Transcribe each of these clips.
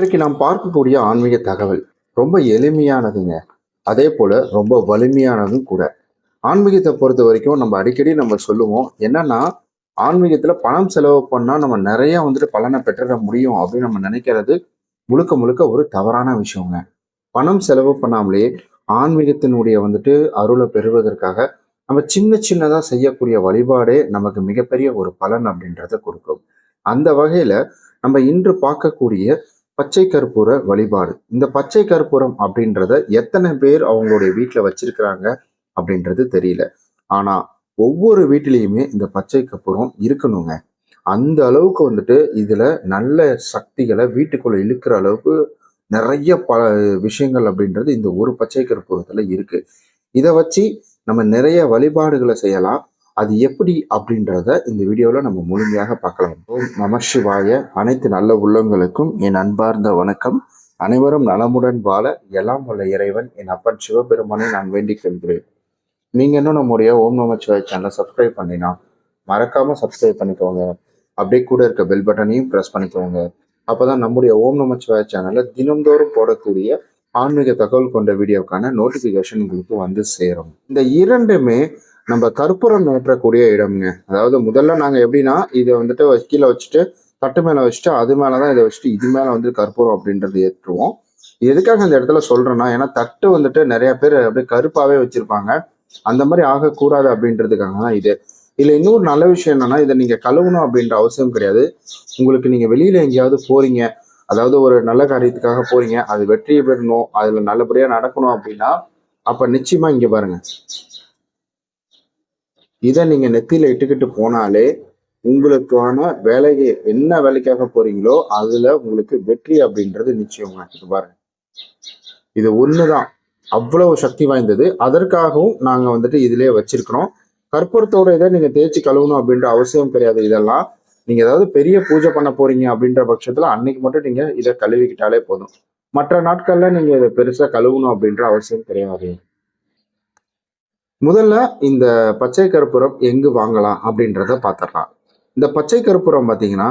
இன்றைக்கு நாம் பார்க்கக்கூடிய ஆன்மீக தகவல் ரொம்ப எளிமையானதுங்க. அதே போல ரொம்ப வலிமையானதும் கூட. ஆன்மீகத்தை பொறுத்த வரைக்கும் நம்ம அடிக்கடி நம்ம சொல்லுவோம் என்னன்னா ஆன்மீகத்துல பணம் செலவு பண்ணா நம்ம நிறைய வந்துட்டு பலனை பெற்றுட முடியும் அப்படின்னு நம்ம நினைக்கிறது முழுக்க முழுக்க ஒரு தவறான விஷயங்க. பணம் செலவு பண்ணாமலே ஆன்மீகத்தினுடைய வந்துட்டு அருளை பெறுவதற்காக நம்ம சின்ன சின்னதாக செய்யக்கூடிய வழிபாடே நமக்கு மிகப்பெரிய ஒரு பலன் அப்படின்றத கொடுக்கும். அந்த வகையில நம்ம இன்று பார்க்கக்கூடிய பச்சை கற்பூர வழிபாடு. இந்த பச்சை கற்பூரம் அப்படின்றத எத்தனை பேர் அவங்களுடைய வீட்டில் வச்சிருக்கிறாங்க அப்படின்றது தெரியல. ஆனால் ஒவ்வொரு வீட்டிலையுமே இந்த பச்சை கற்பூரம் இருக்கணுங்க. அந்த அளவுக்கு வந்துட்டு இதில் நல்ல சக்திகளை வீட்டுக்குள்ளே இழுக்கிற அளவுக்கு நிறைய பல விஷயங்கள் அப்படின்றது இந்த ஒரு பச்சை கற்பூரத்தில் இருக்குது இதை வச்சு நம்ம நிறைய வழிபாடுகளை செய்யலாம். அது எப்படி அப்படின்றத இந்த வீடியோவில் நம்ம முழுமையாக பார்க்கலாம். ஓம் நம சிவாய. அனைத்து நல்ல உள்ளங்களுக்கும் என் அன்பார்ந்த வணக்கம். அனைவரும் நலமுடன் வாழ எல்லாம் உள்ள இறைவன் என் அப்பன் சிவபெருமானை நான் வேண்டிக் கொள்கிறேன். நீங்கள் இன்னும் நம்முடைய ஓம் நம சிவாய சேனலை சப்ஸ்கிரைப் பண்ணினா மறக்காமல் சப்ஸ்கிரைப் பண்ணிக்கோங்க. அப்படியே கூட இருக்க பெல் பட்டனையும் ப்ரெஸ் பண்ணிக்கோங்க. அப்போ தான் நம்முடைய ஓம் நம சிவாய சேனலில் தினம்தோறும் போடக்கூடிய ஆன்மீக தகவல் கொண்ட வீடியோக்கான நோட்டிஃபிகேஷன் உங்களுக்கு வந்து சேரும். இந்த இரண்டுமே நம்ம கற்பூரம் நோட்டக்கூடிய இடம்ங்க. அதாவது முதல்ல நாங்கள் எப்படின்னா இதை வந்துட்டு கீழே வச்சுட்டு தட்டு மேலே வச்சுட்டு அது மேலே தான் இதை வச்சுட்டு இது மேலே வந்து கற்பூரம் அப்படின்றது ஏற்றுவோம். இது எதுக்காக இந்த இடத்துல சொல்கிறேன்னா ஏன்னா தட்டு வந்துட்டு நிறைய பேர் அப்படியே கருப்பாகவே வச்சுருப்பாங்க. அந்த மாதிரி ஆகக்கூடாது அப்படின்றதுக்காக தான் இது. இதில் இன்னொரு நல்ல விஷயம் என்னன்னா இதை நீங்கள் கழுவணும் அப்படின்ற அவசியம் கிடையாது. உங்களுக்கு நீங்கள் வெளியில் எங்கேயாவது போகிறீங்க அதாவது ஒரு நல்ல காரியத்துக்காக போகிறீங்க அது வெற்றி பெறணும் அதில் நல்லபடியாக நடக்கணும் அப்படின்னா அப்போ நிச்சயமாக இங்கே பாருங்க. இதை நீங்க நெத்தியில இட்டுக்கிட்டு போனாலே உங்களுக்கான வேலையை என்ன வேலைக்காக போறீங்களோ அதுல உங்களுக்கு வெற்றி அப்படின்றது நிச்சயம் இது பாருங்க இது ஒண்ணுதான். அவ்வளவு சக்தி வாய்ந்தது. அதற்காகவும் நாங்க வந்துட்டு இதுலயே வச்சிருக்கிறோம். கற்பூரத்தோட இதை நீங்க தேய்ச்சி கழுவணும் அப்படின்ற அவசியம் கிடையாது. இதெல்லாம் நீங்க ஏதாவது பெரிய பூஜை பண்ண போறீங்க அப்படின்ற பட்சத்துல அன்னைக்கு மட்டும் நீங்க இதை கழுவிக்கிட்டாலே போதும். மற்ற நாட்கள்ல நீங்க இதை பெருசா கழுவணும் அப்படின்ற அவசியம் கிடையாது. முதல்ல இந்த பச்சை கற்பூரம் எங்கு வாங்கலாம் அப்படின்றத பார்த்துடலாம் இந்த பச்சை கற்பூரம் பார்த்தீங்கன்னா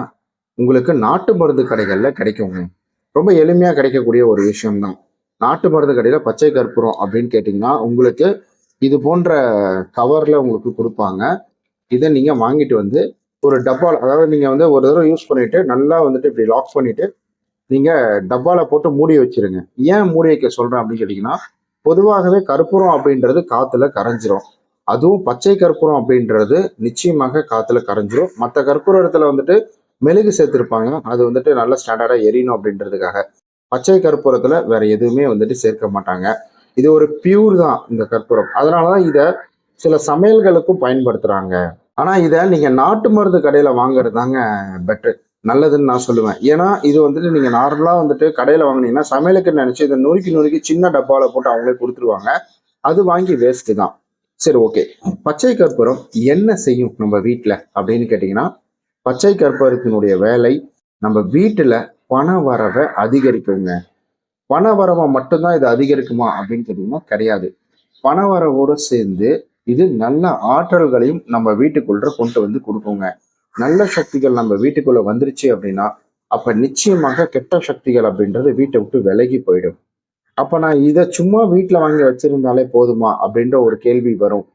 உங்களுக்கு நாட்டு மருந்து கடைகளில் கிடைக்குங்க. ரொம்ப எளிமையாக கிடைக்கக்கூடிய ஒரு விஷயம்தான். நாட்டு மருந்து கடையில் பச்சை கற்பூரம் அப்படின்னு கேட்டிங்கன்னா உங்களுக்கு இது போன்ற கவரில் உங்களுக்கு கொடுப்பாங்க. இதை நீங்கள் வாங்கிட்டு வந்து ஒரு டப்பாவில் அதாவது நீங்கள் வந்து ஒரு தடவை யூஸ் பண்ணிவிட்டு நல்லா வந்துட்டு இப்படி லாக் பண்ணிவிட்டு நீங்கள் டப்பாவில் போட்டு மூடி வச்சுருங்க. ஏன் மூடி வைக்க சொல்கிறேன் அப்படின்னு கேட்டிங்கன்னா பொதுவாகவே கற்பூரம் அப்படின்றது காத்துல கரைஞ்சிரும். அதுவும் பச்சை கற்பூரம் அப்படின்றது நிச்சயமாக காத்துல கரைஞ்சிரும். மற்ற கற்பூரத்துல வந்துட்டு மெழுகு சேர்த்துருப்பாங்க. அது வந்துட்டு நல்ல ஸ்டாண்டர்டா எரியணும் அப்படின்றதுக்காக. பச்சை கற்பூரத்துல வேற எதுவுமே வந்துட்டு சேர்க்க மாட்டாங்க. இது ஒரு பியூர் தான் இந்த கற்பூரம். அதனாலதான் இத சில சமையல்களுக்கும் பயன்படுத்துறாங்க. ஆனா இதை நீங்க நாட்டு மருந்து கடையில வாங்குறது தாங்க பெட்ரு நல்லதுன்னு நான் சொல்லுவேன். ஏன்னா இது வந்துட்டு நீங்கள் நார்மலாக வந்துட்டு கடையில் வாங்குனீங்கன்னா சமையலுக்கு நினச்சி இதை நொறுக்கி நொறுக்கி சின்ன டப்பாவில் போட்டு அவங்களே கொடுத்துருவாங்க. அது வாங்கி வேஸ்ட்டு தான். சரி ஓகே பச்சை கற்பூரம் என்ன செய்யும் நம்ம வீட்டில் அப்படின்னு கேட்டிங்கன்னா பச்சை கற்பூரத்தினுடைய வேலை நம்ம வீட்டில் பண வரவை அதிகரிக்குங்க. பண வரவை மட்டும்தான் இது அதிகரிக்குமா அப்படின்னு கேட்டிங்கன்னா கிடையாது. பண வரவோடு சேர்ந்து இது நல்ல ஆற்றல்களையும் நம்ம வீட்டுக்குள்ள கொண்டு வந்து கொடுக்குங்க. நல்ல சக்திகள் நம்ம வீட்டுக்குள்ள வந்துருச்சு அப்படின்னா அப்ப நிச்சயமாக கெட்ட சக்திகள் அப்படின்றது வீட்டை விட்டு விலகி போயிடும். அப்ப நான் இதை சும்மா வீட்டில் வாங்கி வச்சிருந்தாலே போதுமா அப்படின்ற ஒரு கேள்வி வரும்.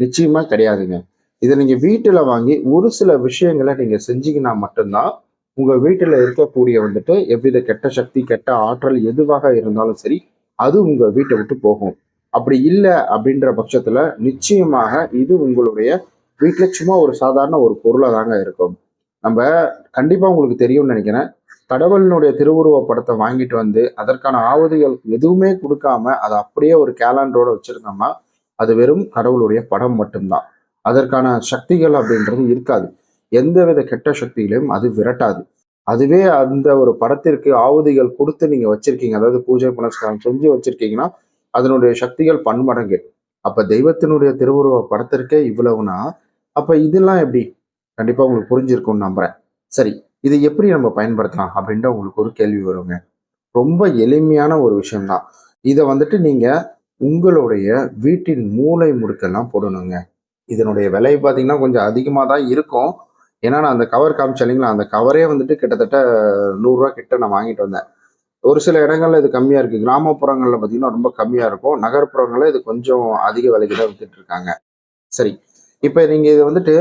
நிச்சயமா கிடையாதுங்க. இதை நீங்க வீட்டுல வாங்கி ஒரு சில விஷயங்களை நீங்க செஞ்சீங்கன்னா மட்டும்தான் உங்க வீட்டுல இருக்கக்கூடிய வந்துட்டு எவ்வித கெட்ட சக்தி கெட்ட ஆற்றல் எதுவாக இருந்தாலும் சரி அது உங்க வீட்டை விட்டு போகும். அப்படி இல்லை அப்படின்ற பட்சத்துல நிச்சயமாக இது உங்களுடைய வீட்டில் சும்மா ஒரு சாதாரண ஒரு பொருளாக தாங்க இருக்கும். நம்ம கண்டிப்பாக உங்களுக்கு தெரியும்னு நினைக்கிறேன். கடவுளினுடைய திருவுருவ படத்தை வாங்கிட்டு வந்து அதற்கான ஆவதிகள் எதுவுமே கொடுக்காம அதை அப்படியே ஒரு கேலண்டரோட வச்சிருந்தோம்னா அது வெறும் கடவுளுடைய படம் மட்டும்தான். அதற்கான சக்திகள் அப்படின்றது இருக்காது. எந்தவித கெட்ட சக்திகளையும் அது விரட்டாது. அதுவே அந்த ஒரு படத்திற்கு ஆவுதிகள் கொடுத்து நீங்க வச்சிருக்கீங்க. அதாவது பூஜை புனஸ்காரம் செஞ்சு வச்சிருக்கீங்கன்னா அதனுடைய சக்திகள் பன்மடங்கு. அப்ப தெய்வத்தினுடைய திருவுருவ படத்திற்கே இவ்வளவுனா அப்போ இதெல்லாம் எப்படி? கண்டிப்பாக உங்களுக்கு புரிஞ்சிருக்கும்னு நம்புகிறேன் சரி இதை எப்படி நம்ம பயன்படுத்தலாம் அப்படின்ற உங்களுக்கு ஒரு கேள்வி வருங்க. ரொம்ப எளிமையான ஒரு விஷயம்தான். இதை வந்துட்டு நீங்கள் உங்களுடைய வீட்டின் மூளை முடுக்கெல்லாம் போடணுங்க. இதனுடைய விலை பார்த்தீங்கன்னா கொஞ்சம் அதிகமாக தான் இருக்கும். ஏன்னா நான் அந்த கவர் காமிச்சேன் இல்லைங்களா? அந்த கவரே வந்துட்டு கிட்டத்தட்ட நூறுரூவா கிட்ட நான் வாங்கிட்டு வந்தேன். ஒரு சில இடங்கள்ல இது கம்மியாக இருக்குது கிராமப்புறங்களில் பார்த்தீங்கன்னா ரொம்ப கம்மியாக இருக்கும். நகர்ப்புறங்களில் இது கொஞ்சம் அதிக விலைக்கு தான் வித்துட்டு இருக்காங்க. சரி இப்போ நீங்கள் இதை வந்துட்டு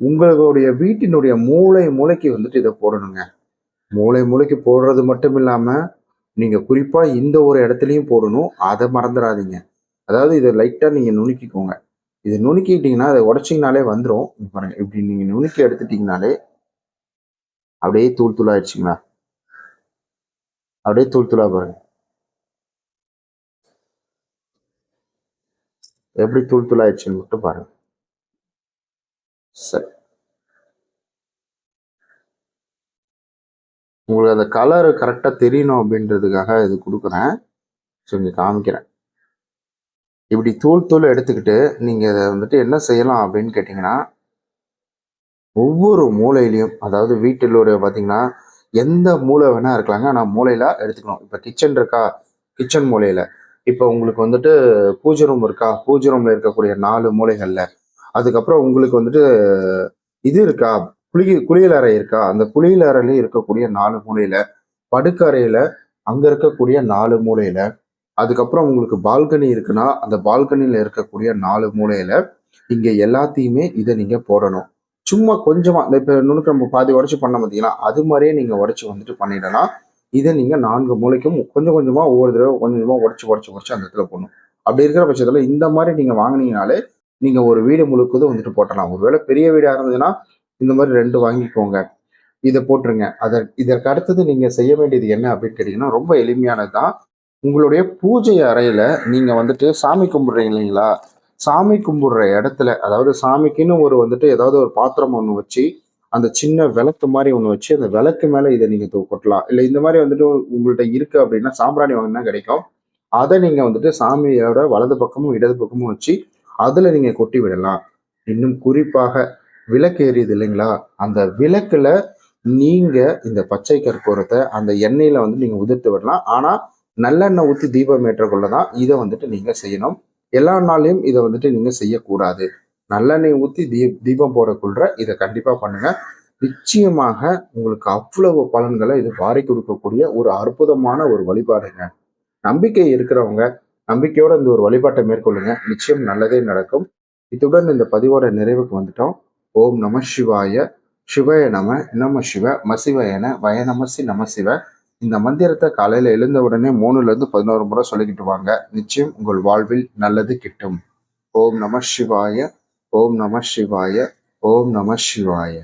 உங்களுடைய வீட்டினுடைய மூளை மூளைக்கு வந்துட்டு இதை போடணுங்க. மூளை மூளைக்கு போடுறது மட்டும் இல்லாமல் நீங்கள் குறிப்பாக இந்த ஒரு இடத்துலையும் போடணும். அதை மறந்துடாதீங்க. அதாவது இதை லைட்டாக நீங்கள் நுணுக்கிக்கோங்க. இது நுணுக்கிட்டீங்கன்னா அதை உடச்சிங்கனாலே வந்துடும் பாருங்க. இப்படி நீங்கள் நுணுக்கி எடுத்துட்டிங்கனாலே அப்படியே தூள் தூள் அப்படியே தூள் தூளா பாருங்க. எப்படி தூள் தூள் மட்டும் பாருங்க சரி உங்களுக்கு அந்த கலர் கரெக்டாக தெரியணும் அப்படின்றதுக்காக இது கொடுக்குறேன். ஸோ இங்கே காமிக்கிறேன். இப்படி தூள் தூள் எடுத்துக்கிட்டு நீங்கள் இதை வந்துட்டு என்ன செய்யலாம் அப்படின்னு கேட்டிங்கன்னா ஒவ்வொரு மூலையிலையும் அதாவது வீட்டில் ஒரு பார்த்தீங்கன்னா எந்த மூளை வேணால் இருக்கலாங்க. ஆனால் மூளையில் எடுத்துக்கணும். இப்போ கிச்சன் இருக்கா? கிச்சன் மூலையில். இப்போ உங்களுக்கு வந்துட்டு பூஜை ரூம் இருக்கா? பூஜை ரூமில் இருக்கக்கூடிய நாலு மூலைகளில். அதுக்கப்புறம் உங்களுக்கு வந்துட்டு இது இருக்கா? குளி குளியல் அறை இருக்கா? அந்த குளியல் அறையில இருக்கக்கூடிய நாலு மூலையில படுக்கறையில அங்க இருக்கக்கூடிய நாலு மூலையில அதுக்கப்புறம் உங்களுக்கு பால்கனி இருக்குன்னா அந்த பால்கனியில இருக்கக்கூடிய நாலு மூலையில இங்க எல்லாத்தையுமே இதை நீங்க போடணும். சும்மா கொஞ்சமா இந்த இப்ப நுணுக்கு நம்ம பாதி உடச்சு பண்ண பார்த்தீங்கன்னா அது மாதிரியே நீங்க உடச்சு வந்துட்டு பண்ணிடலாம் இதை நீங்க நான்கு மூலைக்கும் கொஞ்சம் கொஞ்சமா ஒவ்வொரு தடவை கொஞ்சம் கொஞ்சமா உடச்சு உடச்சு உடச்சு அந்த இடத்துல போடணும். அப்படி இருக்கிற பட்சத்துல இந்த மாதிரி நீங்க வாங்கினீங்கனாலே நீங்க ஒரு வீடு முழுக்கதும் வந்துட்டு போட்டலாம். ஒருவேளை பெரிய வீடா இருந்ததுன்னா இந்த மாதிரி ரெண்டு வாங்கிக்கோங்க. இதை போட்டுருங்க. அதை இதற்கு அடுத்தது நீங்கள் செய்ய வேண்டியது என்ன அப்படின்னு கேட்டிங்கன்னா ரொம்ப எளிமையானது தான் உங்களுடைய பூஜை அறையில் நீங்கள் வந்துட்டு சாமி கும்பிட்றீங்க இல்லைங்களா? சாமி கும்பிட்ற இடத்துல அதாவது சாமிக்குன்னு ஒரு வந்துட்டு ஏதாவது ஒரு பாத்திரம் ஒன்று வச்சு அந்த சின்ன விளக்கு மாதிரி ஒன்று வச்சு அந்த விளக்கு மேலே இதை நீங்கள் கொட்டலாம். இல்லை இந்த மாதிரி வந்துட்டு உங்கள்கிட்ட இருக்குது அப்படின்னா சாம்பிராணி வாங்கினா கிடைக்கும். அதை நீங்கள் வந்துட்டு சாமியோட வலது பக்கமும் இடது பக்கமும் வச்சு அதில் நீங்கள் கொட்டி விடலாம். இன்னும் குறிப்பாக விளக்கு எரியுது இல்லைங்களா? அந்த விளக்குல நீங்க இந்த பச்சை கற்பூரத்தை அந்த எண்ணெயில வந்து நீங்க உதிர்த்து விடலாம். ஆனா நல்லெண்ணெய் ஊற்றி தீபம் ஏற்றக்குள்ள தான் இதை வந்துட்டு நீங்க செய்யணும். எல்லா நாளையும் இதை வந்துட்டு நீங்க செய்யக்கூடாது. நல்லெண்ணெய் ஊற்றி தீ தீபம் போடக்குள்ள இதை கண்டிப்பா பண்ணுங்க. நிச்சயமாக உங்களுக்கு அவ்வளவு பலன்களை இது வாரி கொடுக்கக்கூடிய ஒரு அற்புதமான ஒரு வழிபாடுங்க. நம்பிக்கை இருக்கிறவங்க நம்பிக்கையோட இந்த ஒரு வழிபாட்டை மேற்கொள்ளுங்க. நிச்சயம் நல்லதே நடக்கும். இத்துடன் இந்த பதிவோட நிறைவுக்கு வந்துட்டோம். ஓம் நம சிவாய சிவய நம நம சிவ மசிவயன வய நமசி நம சிவ. இந்த மந்திரத்தை காலையில எழுந்த உடனே மூணுல இருந்து பதினோரு முறை சொல்லிக்கிட்டு வாங்க. நிச்சயம் உங்கள் வாழ்வில் நல்லது கிட்டும். ஓம் நம சிவாய ஓம் நம சிவாய ஓம் நம சிவாய.